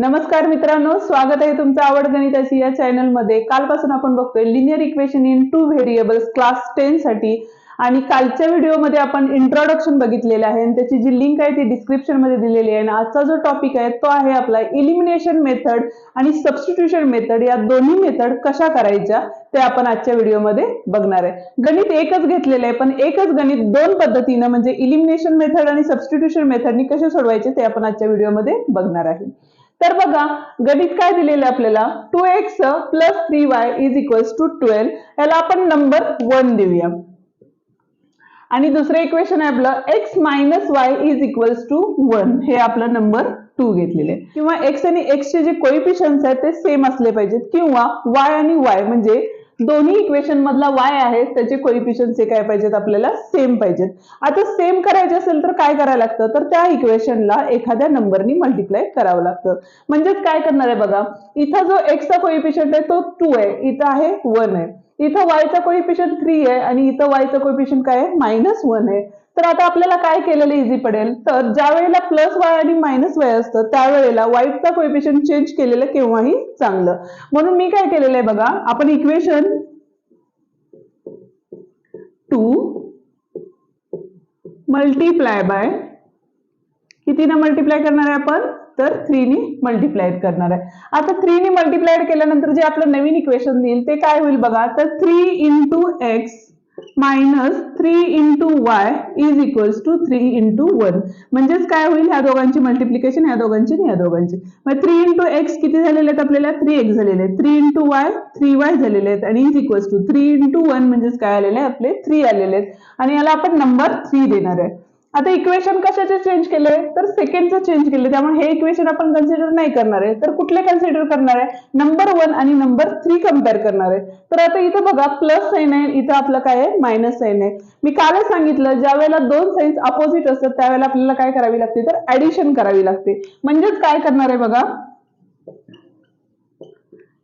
नमस्कार मित्रांनो स्वागत आहे तुमचं आवड गणिताची या चॅनलमध्ये कालपासून आपण बघतोय linear equation in two variables class ten साठी. आणि कालच्या व्हिडिओमध्ये आपण इंट्रोडक्शन बघितलेलं आहे आणि त्याची जी लिंक आहे ती डिस्क्रिप्शनमध्ये दिलेली आहे. आणि आजचा जो टॉपिक आहे तो आहे आपला इलिमिनेशन मेथड आणि सबस्टिट्यूशन मेथड या दोन्ही मेथड कशा करायच्या ते आपण आजच्या व्हिडिओमध्ये बघणार आहे. गणित एकच घेतलेलं आहे पण एकच गणित दोन पद्धतीनं म्हणजे इलिमिनेशन मेथड आणि सबस्टिट्यूशन मेथडनी कसे सोडवायचे ते आपण आजच्या व्हिडिओमध्ये बघणार आहे. तर बघा गणित काय दिलेलं आहे आपल्याला? Two X plus three Y is equals to twelve याला आपण नंबर वन देऊया. आणि दुसरं इक्वेशन आहे आपलं X minus Y is equals to one हे आपलं नंबर टू घेतलेले किंवा एक्स आणि एक्सचे जे कोइपिशन्स आहेत ते सेम असले पाहिजेत. किंवा वाय आणि वाय म्हणजे दोन्ही इक्वेशन मधला वाय आहे त्याचे कोइफिशियन्स हे काय पाहिजेत आपल्याला सेम पाहिजेत. आता सेम करायचे असेल तर काय करायला लागतं? तर त्या इक्वेशनला एखाद्या नंबरनी मल्टिप्लाय करावं लागतं. म्हणजेच काय करणार आहे बघा इथं जो एक्सचा कोइफिशियंट आहे तो टू आहे. इथं आहे वन आहे. इथं वायचा कोइफिशियंट थ्री आहे आणि इथं वायचा कोइफिशियंट काय आहे? मायनस वन आहे. तर आता आपल्याला काय केलेलं इझी पडेल? तर ज्या वेळेला प्लस वाय आणि मायनस वाय असतं त्यावेळेला वाईटचा कोइफिशियंट चेंज केलेलं केव्हाही चांगलं. म्हणून मी काय केलेलं आहे बघा आपण इक्वेशन टू मल्टीप्लाय बाय कितीनं मल्टिप्लाय करणार आहे आपण? तर थ्रीनी मल्टिप्लायड करणार आहे. आता थ्रीनी मल्टिप्लायड केल्यानंतर जे आपलं नवीन इक्वेशन देईल ते काय होईल बघा? तर three into X minus three into Y is equals to three into one म्हणजेच काय होईल? ह्या दोघांची मल्टिप्लिकेशन ह्या दोघांची आणि ह्या दोघांची. मग थ्री इंटू एक्स किती झालेले आहेत आपल्याला? थ्री एक्स झालेले आहेत. Three into Y three Y झालेले आहेत. आणि is equals to three into one म्हणजेच काय आलेले आहे आपले थ्री आलेले आहेत. आणि याला आपण नंबर थ्री देणार आहे. आता इक्वेशन कशाचे चेंज केले? तर सेकंडचं चेंज केले. त्यामुळे हे इक्वेशन आपण कन्सिडर नाही करणार आहे. तर कुठले कन्सिडर करणार आहे? नंबर वन आणि नंबर थ्री कंपेअर करणार आहे. तर आता इथं बघा प्लस साईन आहे. इथं आपलं काय आहे? मायनस साईन आहे. मी कालच सांगितलं ज्या वेळेला दोन साईन्स अपोजिट असतात त्यावेळेला आपल्याला काय करावी लागते? तर ऍडिशन करावी लागते. म्हणजेच काय करणार आहे बघा?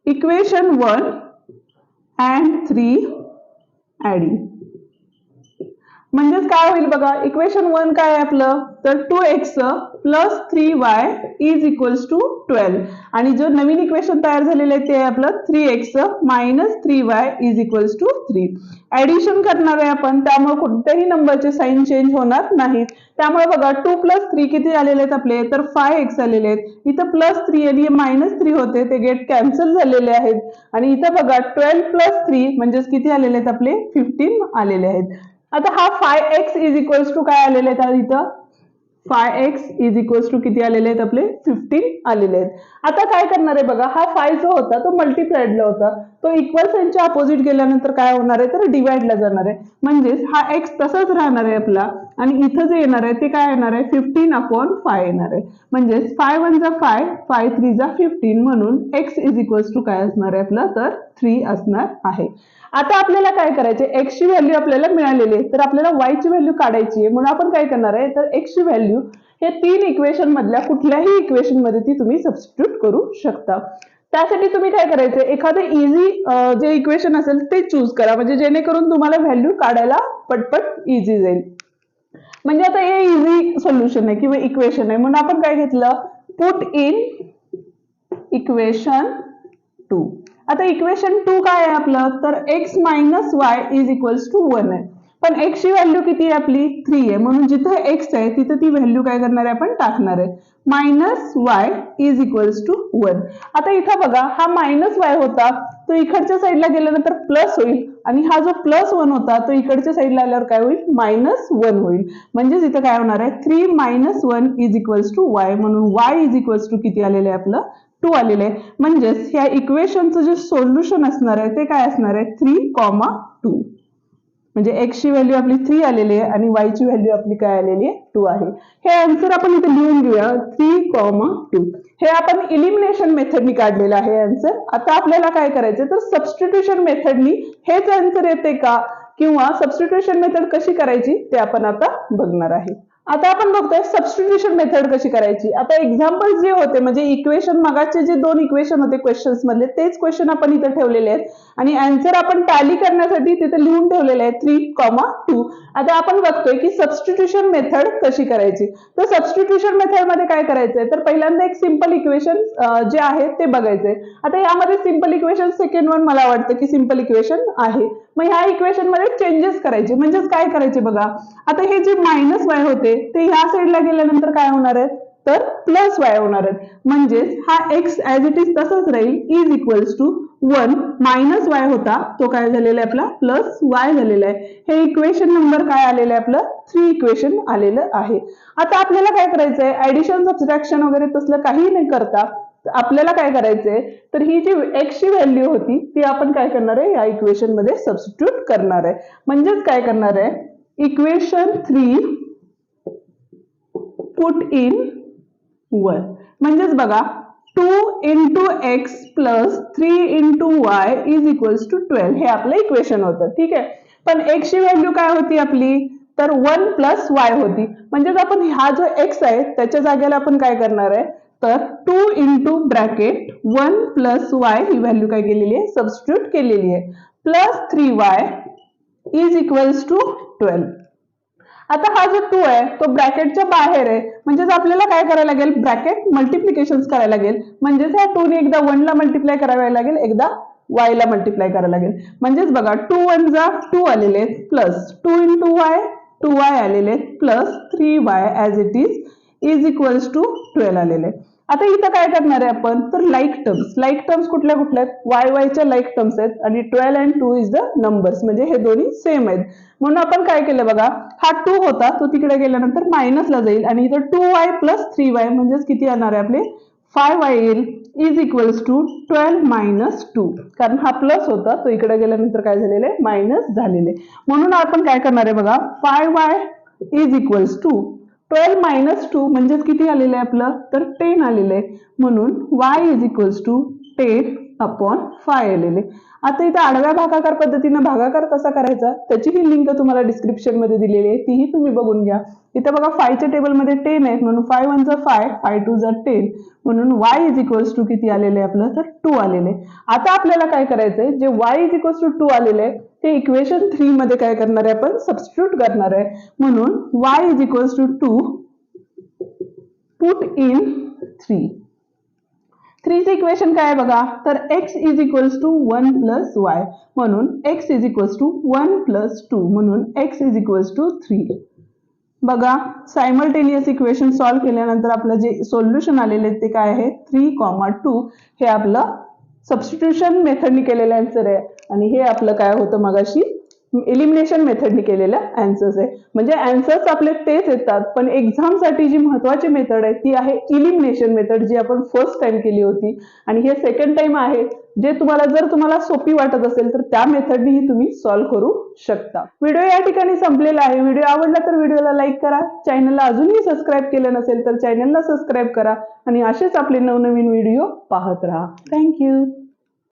Equation one and three adding म्हणजेच काय होईल बघा इक्वेशन वन काय आहे आपलं? तर two X plus three Y is equals to twelve आणि जो नवीन इक्वेशन तयार झालेलं आहे ते आहे आपलं three X minus three Y is equals to three addition करणार आहे आपण त्यामुळे कोणत्याही नंबरचे साईन चेंज होणार नाहीत. त्यामुळे बघा टू प्लस थ्री किती आलेले आहेत आपले? तर फाय एक्स आलेले आहेत. इथं प्लस थ्री आणि मायनस थ्री होते ते गेट कॅन्सल झालेले आहेत. आणि इथं बघा ट्वेल्व प्लस थ्री म्हणजेच किती आलेले आहेत आपले? फिफ्टीन आलेले आहेत. आता हा five X is equals to काय आलेले आहेत इथं? Five X is equals to किती आलेले आहेत आपले? फिफ्टीन आलेले आहेत. आता काय करणार आहे बघा हा फाय जो होता तो मल्टिप्लाइडला होता. तो इक्वल साईनच्या अपोजिट गेल्यानंतर काय होणार आहे? तर डिवाइडला जाणार आहे. म्हणजेच हा एक्स तसाच राहणार आहे आपला. आणि इथं जे येणार आहे ते काय येणार आहे? फिफ्टीन अपॉन फाय येणार आहे. म्हणजेच फाय वन जा फाय फाय थ्री जा फिफ्टीन म्हणून एक्स इज इक्वल्स टू काय असणार आहे आपलं? तर थ्री असणार आहे. आता आपल्याला काय करायचे एक्सची व्हॅल्यू आपल्याला मिळालेली आहे. तर आपल्याला वायची व्हॅल्यू काढायची आहे. म्हणून आपण काय करणार आहे? तर एक्सची व्हॅल्यू हे तीन इक्वेशन मधल्या कुठल्याही इक्वेशनमध्ये ती तुम्ही सबस्टिट्यूट करू शकता. त्यासाठी तुम्ही काय करायचं एखादं इझी जे इक्वेशन असेल ते चूज करा. म्हणजे जेणेकरून तुम्हाला व्हॅल्यू काढायला पटपट इझी जाईल. म्हणजे आता हे इझी सोल्युशन आहे किंवा इक्वेशन आहे. म्हणून आपण काय घेतलं? पुट इन इक्वेशन टू आता इक्वेशन टू काय आहे आपलं? तर X minus Y is equals to one आहे. पण एक्स ची व्हॅल्यू किती आहे आपली? थ्री आहे. म्हणून जिथं एक्स आहे तिथं ती व्हॅल्यू काय करणार आहे आपण टाकणार आहे. Minus Y is equals to one आता इथं बघा हा मायनस वाय होता. तो इकडच्या साईडला गेल्यानंतर प्लस होईल. आणि हा जो प्लस वन होता तो इकडच्या साईडला आल्यावर काय होईल? मायनस वन होईल. म्हणजेच इथं काय होणार आहे? Three minus one is equals to Y म्हणून वाय इज इक्वल्स टू किती आलेलं आहे आपलं? टू आलेलं आहे. म्हणजेच ह्या इक्वेशनचं जे सोल्युशन असणार आहे ते काय असणार आहे? थ्री कॉमा टू म्हणजे एक्स ची व्हॅल्यू आपली थ्री आलेली आहे आणि वाय ची व्हॅल्यू आपली काय आलेली आहे? टू आहे. हे आन्सर आपण इथे लिहून घेऊया. थ्री कॉमा टू हे आपण इलिमिनेशन मेथडनी काढलेलं आहे आन्सर आता आपल्याला काय करायचं तर सबस्टिट्युशन मेथडनी हेच आन्सर येते का? किंवा सबस्टिट्युशन मेथड कशी करायची? ते आपण आता बघणार आहे. आता आपण बघतोय सबस्टिट्युशन मेथड कशी करायची. आता एक्झाम्पल जे होते म्हणजे इक्वेशन मगाचे जे दोन इक्वेशन होते क्वेश्चन्स मधले तेच क्वेश्चन आपण इथे ठेवलेले आहेत. आणि अँसर आपण टॅली करण्यासाठी तिथे लिहून ठेवलेले आहे थ्री कॉमा टू आता आपण बघतोय की सबस्टिट्युशन मेथड कशी करायची. तर सबस्टिट्युशन मेथडमध्ये काय करायचंय? तर पहिल्यांदा एक सिंपल इक्वेशन जे आहे ते बघायचंय. आता यामध्ये सिंपल इक्वेशन सेकंड वन मला वाटतं की सिंपल इक्वेशन आहे. मग ह्या इक्वेशनमध्ये चेंजेस करायचे. म्हणजेच काय करायचे बघा. आता हे जे मायनस वाय होते ते ह्या साईडला गेल्यानंतर काय होणार आहेत? तर प्लस वाय होणार आहेत. म्हणजेच हा एक्स ऍज इट इज तसाच राहील is equals to one minus Y होता. तो काय झालेला आहे आपला? प्लस वाय झालेला आहे. हे इक्वेशन नंबर काय आलेलं आहे आपलं? थ्री इक्वेशन आलेलं आहे. आता आपल्याला काय करायचं आहे ऍडिशन सबस्ट्रॅक्शन वगैरे तसलं काही नाही करता आपल्याला काय करायचंय? तर ही जी एक्सची व्हॅल्यू होती ती आपण काय करणार आहे? या इक्वेशनमध्ये सबस्टिट्यूट करणार आहे. म्हणजेच काय करणार आहे? Equation three put in one म्हणजेच बघा two into X plus three into Y is equals to twelve हे आपलं इक्वेशन होतं ठीक आहे? पण एक्सची व्हॅल्यू काय होती आपली? तर वन प्लस वाय होती. म्हणजेच आपण हा जो एक्स आहे त्याच्या जागेला आपण काय करणार आहे? तर two into bracket one plus Y ही व्हॅल्यू काय केलेली आहे? सबस्टिट्यूट केलेली आहे. Plus three Y is equals to twelve आता हा जो टू आहे तो ब्रॅकेटच्या बाहेर आहे. म्हणजेच आपल्याला काय करायला लागेल? ब्रॅकेट मल्टिप्लिकेशन करायला लागेल. म्हणजेच ह्या टू ने एकदा वनला मल्टिप्लाय करायला लागेल एकदा वाय ला मल्टिप्लाय करायला लागेल. म्हणजेच बघा टू वन जा टू आलेले आहेत plus two in two Y two Y आलेले आहेत plus three Y as it is is equals to twelve आलेले आहे. आता इथं काय करणार आहे आपण? तर लाईक टर्म्स लाईक टर्म्स कुठल्या कुठल्या आहेत? वाय वायच्या लाईक टर्म्स आहेत. आणि twelve and two is the numbers म्हणजे हे दोन्ही सेम आहेत. म्हणून आपण काय केलं बघा? हा टू होता. तो तिकडे गेल्यानंतर मायनसला जाईल. आणि इथं two Y plus three Y म्हणजेच किती येणार आहे आपले? फाय वाय येईल. Is equals to twelve minus two कारण हा प्लस होता. तो इकडे गेल्यानंतर काय झालेलं आहे? मायनस झालेले म्हणून आपण काय करणार आहे बघा? Five Y is equals to twelve minus two म्हणजेच किती आलेलं आहे आपलं? तर टेन आलेलं आहे. म्हणून Y is equals to ten upon five आलेले आता इथं आडव्या भागाकार पद्धतीनं भागाकार कसा करायचा? त्याची ही लिंक तुम्हाला डिस्क्रिप्शनमध्ये दिलेली आहे. तीही तुम्ही बघून घ्या. इथं बघा फायच्या टेबलमध्ये टेन आहे म्हणून फाय वन जा फाय फाय टू जा टेन. म्हणून वाय इज इक्वल्स टू किती आलेले आहे आपलं? तर टू आलेले आता आपल्याला काय करायचंय? जे Y is equals to two आलेले आहे ते इक्वेशन थ्री मध्ये काय करणार आहे आपण? सबस्टिट्यूट करणार आहे. म्हणून Y is equals to two put in three थ्रीचं equation काय आहे बघा? तर X is equals to one plus Y म्हणून X is equals to one plus two म्हणून X is equals to three बघा सायमल्टेनियस इक्वेशन सॉल्व्ह केल्यानंतर आपलं जे सोल्युशन आलेले ते काय आहे? थ्री कॉमा टू हे आपलं सबस्टिट्यूशन मेथडनी केलेलं आन्सर आहे. आणि हे आपलं काय होतं मगाशी? एलिमिनेशन मेथडनी केलेलं अँसर्स आहे. म्हणजे अँसर्स आपले तेच येतात पण एक्झामसाठी जी महत्वाची मेथड आहे ती आहे इलिमिनेशन मेथड जी आपण फर्स्ट टाइम केली होती. आणि हे सेकंड टाइम आहे जे तुम्हाला जर तुम्हाला सोपी वाटत असेल तर त्या मेथडनीही तुम्ही सॉल्व्ह करू शकता. व्हिडिओ या ठिकाणी संपलेला आहे. व्हिडिओ आवडला तर व्हिडिओला लाईक करा. चॅनलला अजूनही सबस्क्राईब केलं नसेल तर चॅनलला सबस्क्राईब करा. आणि असेच आपले नवनवीन व्हिडिओ पाहत राहा. थँक्यू